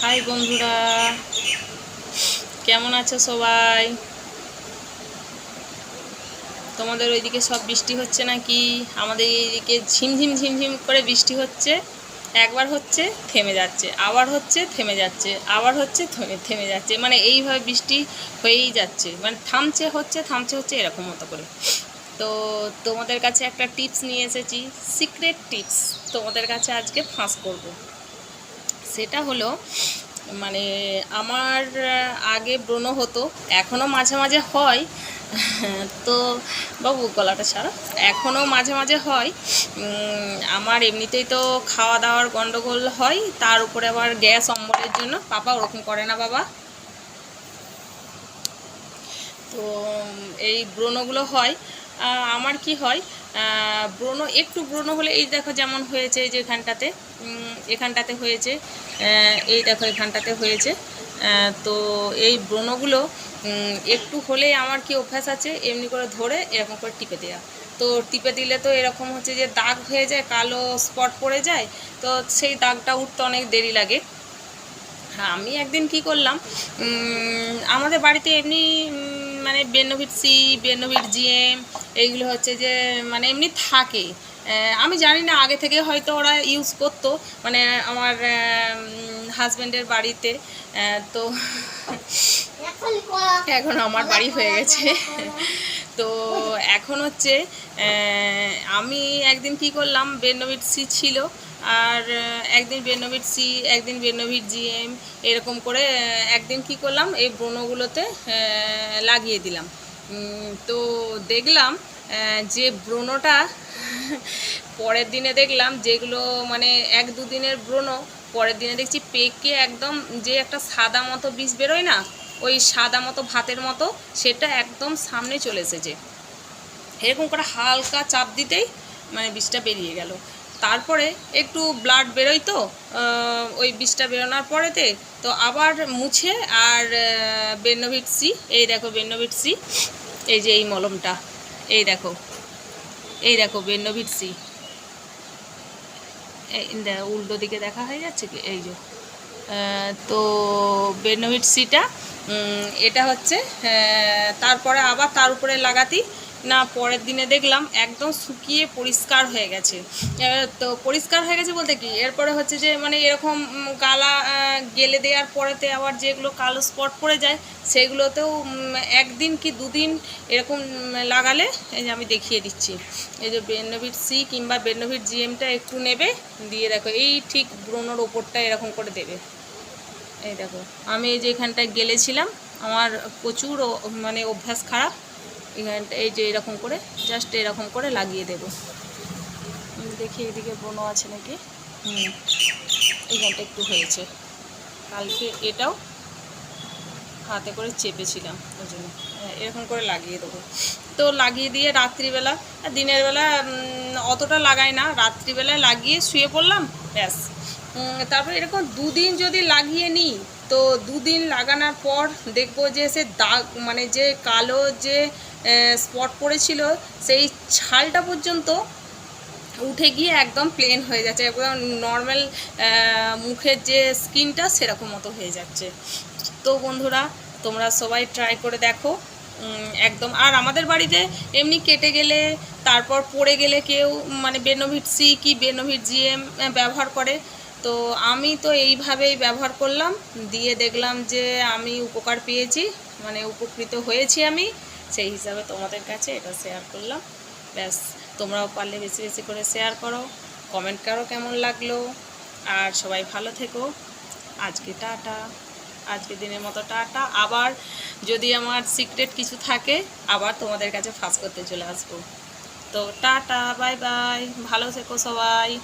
High বন্ধুরা, কেমন আছো সবাই? তোমাদের ওইদিকে সব বৃষ্টি হচ্ছে নাকি? আমাদের এইদিকে ঝিমঝিম ঝিমঝিম করে বৃষ্টি হচ্ছে। একবার হচ্ছে, থেমে যাচ্ছে। আবার হচ্ছে, থেমে যাচ্ছে। আবার হচ্ছে, থেমে থেমে যাচ্ছে। মানে এইভাবে বৃষ্টি হয়েই যাচ্ছে। মানে থামছে, হচ্ছে থামছে, হচ্ছে এরকম মতো করে। তো তোমাদের কাছে একটা টিপস নিয়ে এসেছি। সিক্রেট টিপস তোমাদের কাছে আজকে ফাঁস করব। সেটা হলো মানে আমার আগে ব্রণ হতো এখনও মাঝে মাঝে হয়। তো বাবু, গলাটা ছাড়া। এখনও মাঝে মাঝে হয়। আমার এমনিতেই তো খাওয়া দাওয়ার গন্ডগোল হয়, তার উপরে আবার গ্যাস, অম্বলের জন্য। পাপা ওরকম করে না, বাবা। তো এই ব্রণগুলো হয়। আমার কি হয় ব্রণ একটু ব্রণ হলে এই দেখো যেমন হয়েছে এই যে এখানটাতে এখানটাতে হয়েছে এই দেখো এখানটাতে হয়েছে তো এই ব্রণগুলো একটু হলেই আমার কি অভ্যাস আছে, এমনি করে ধরে এরকম করে টিপে দেওয়া তো টিপে দিলে তো এরকম হচ্ছে যে দাগ হয়ে যায়, কালো স্পট পড়ে যায়, তো সেই দাগটা উঠতে অনেক দেরি লাগে। হ্যাঁ আমি একদিন কি করলাম আমাদের বাড়িতে এমনি মানে বেনোভিট সি বেনোভিট জিএম এইগুলো হচ্ছে যে মানে এমনি থাকে। আমি জানি না আগে থেকে হয়তো ওরা ইউজ করতো মানে আমার হাজব্যান্ডের বাড়িতে। তো এখন আমার বাড়ি হয়ে গেছে। তো এখন হচ্ছে আমি একদিন কি করলাম বেনোভিট সি ছিল, আর একদিন বেনোভিট সি একদিন বেনোভিট জিএম এরকম করে একদিন কি করলাম, এই ব্রণগুলোতে লাগিয়ে দিলাম। তো দেখলাম যে ব্রণটা, পরের দিনে দেখলাম, যেগুলো মানে এক দুদিনের ব্রণ, পরের দিনে দেখছি পেকে একদম যে একটা সাদা মতো বীজ বেরোয় না ওই সাদা মতো, ভাতের মতো, সেটা একদম সামনে চলে এসেছে। এরকম করে হালকা চাপ দিতেই মানে বিষটা বেরিয়ে গেল। তারপরে একটু ব্লাড বেরোয় তো ওই বিষটা বেরোনোর পরেতে তো আবার মুছে আর বেনোভিট সি এই দেখো বেনোভিট সি এই যে এই মলমটা, এই দেখো এই দেখো বেনোভিট সি উল্টো দিকে দেখা হয়ে যাচ্ছে কি? এই যে তো বেনোভিট সিটা এটা হচ্ছে তারপরে আবার তার উপরে লাগাতি। না, পরের দিনে দেখলাম একদম শুকিয়ে পরিষ্কার হয়ে গেছে। তো পরিষ্কার হয়ে গেছে বলতে কি? এরপরে হচ্ছে যে মানে এরকম গালা গেলে দেওয়ার পরেতে আবার যেগুলো কালো স্পট পড়ে যায়, সেগুলোতেও একদিন কি দুদিন এরকম লাগালে, এই যে আমি দেখিয়ে দিচ্ছি। এই যে বেনোভিট সি কিংবা বেনোভিট জিএমটা একটু নেবে, দিয়ে দেখো এই ঠিক ব্রণর ওপরটা এরকম করে দেবে। এই দেখো আমি এই যে এখানটায় গেলেছিলাম আমার প্রচুর মানে অভ্যাস খারাপ এখানটা এই যে এরকম করে জাস্ট এরকম করে লাগিয়ে দেবো। দেখি এদিকে ব্রণ আছে নাকি? হুম এখানটা একটু হয়েছে। কালকে এটাও হাতে করে চেপেছিলাম ওই জন্য। হ্যাঁ, এরকম করে লাগিয়ে দেবো। তো লাগিয়ে দিয়ে রাত্রিবেলা দিনের বেলা অতটা লাগাই না রাত্রিবেলায় লাগিয়ে শুয়ে পড়লাম ব্যাস। তারপর এরকম দুদিন যদি লাগিয়ে নিই, তো দুদিন লাগানোর পর দেখব যে সে দাগ মানে যে কালো যে স্পট পড়েছিল, সেই ছালটা পর্যন্ত উঠে গিয়ে একদম প্লেন হয়ে যাচ্ছে। একদম নর্মাল মুখের যে স্কিনটা সেরকম মতো হয়ে যাচ্ছে। তো বন্ধুরা, তোমরা সবাই ট্রাই করে দেখো। একদম। আর আমাদের বাড়িতে এমনি কেটে গেলে, তারপর পড়ে গেলে কেউ মানে বেনোভিট সি কি বেনোভিট জিএম ব্যবহার করে। তো আমি তো এইভাবেই ব্যবহার করলাম। দিয়ে দেখলাম যে আমি উপকার পেয়েছি মানে উপকৃত হয়েছি আমি। সেই হিসাবে তোমাদের কাছে এটা শেয়ার করলাম। ব্যাস, তোমরাও পারলে বেশি বেশি করে শেয়ার করো। কমেন্ট করো কেমন লাগল। আর সবাই ভালো থেকো। আজকে টাটা। আজকে দিনের মতো টাটা। আবার যদি আমার সিক্রেট কিছু থাকে, আবার তোমাদের কাছে ফাঁস করতে চলে আসব। তো টাটা বাই বাই ভালো থেকো সবাই।